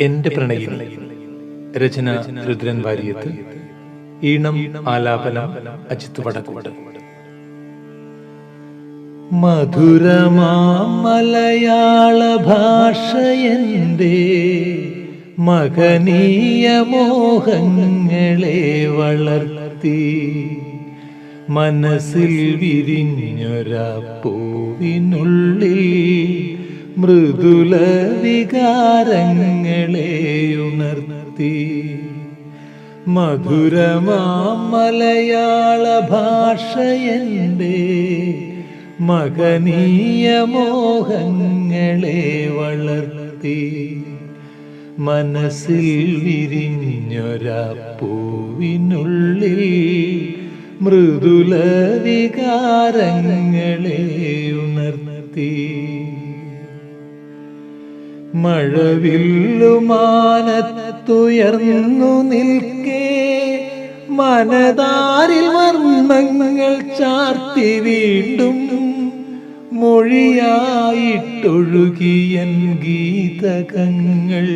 എന്റെ പ്രണയിനി രചന രുദ്രൻ വാര്യത്ത്. ഈണം ആലാപനം അജിത് വടക്കോട് മധുരമാ മലയാള ഭാഷയന്റെ മകനീയ മോഹങ്ങളെ വളർത്തി. മനസ്സിൽ വിരിഞ്ഞൊരാ പൂവിനുള്ളിൽ മൃദുല വികാരങ്ങളെ ഉണർത്തി. മധുരമാമലയാള മലയാള ഭാഷയന്റെ മകനീയ മോഹങ്ങളെ വളർത്തി. മനസ്സിൽ വിരിഞ്ഞൊരാ പൂവിനുള്ളിൽ മൃദുല വികാരങ്ങളെ ഉണർത്തി. മഴവില്ലുമാനത്തുയർന്നു നിൽക്കേ. മനതാരിൽ വർണങ്ങൾ ചാർത്തി വീണ്ടും മൊഴിയായിട്ടൊഴുകിയൻ ഗീതകങ്ങൾ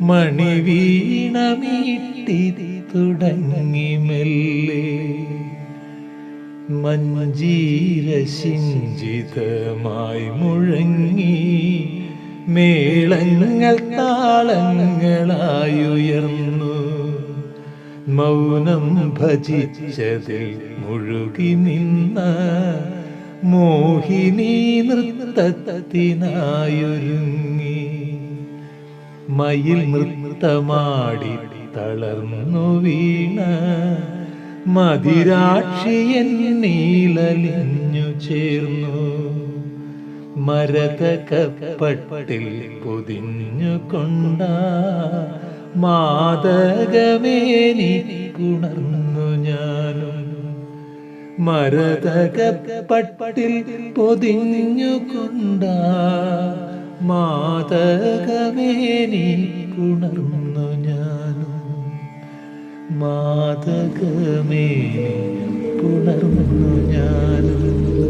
മണിവീണമീട്ടി തുടങ്ങി മെല്ലേ. മഞ്ജീരശിഞ്ചിതമായി മുഴങ്ങി മേളങ്ങൾ താളങ്ങളായുയർന്നു. മൗനം ഭജിച്ചതിൽ മുഴുകി നിന്ന മോഹിനി നൃത്തത്തിനായൊരുങ്ങി. മയിൽ നൃത്തമാടി തളർന്നു വീണ മതിരാക്ഷിയൻ നീലലിഞ്ഞു ചേർന്നു. മരതകപ്പട്ടിൽ പൊതിഞ്ഞുകൊണ്ട മാതകമേനി ഉണർന്നു ഞാനും. മരതകപ്പെട്ടിൽ പൊതിഞ്ഞു കൊണ്ട മാതകമേനി ഉണർന്നു ഞാനും. മാതകമേനി ഉണർന്നു ഞാനും.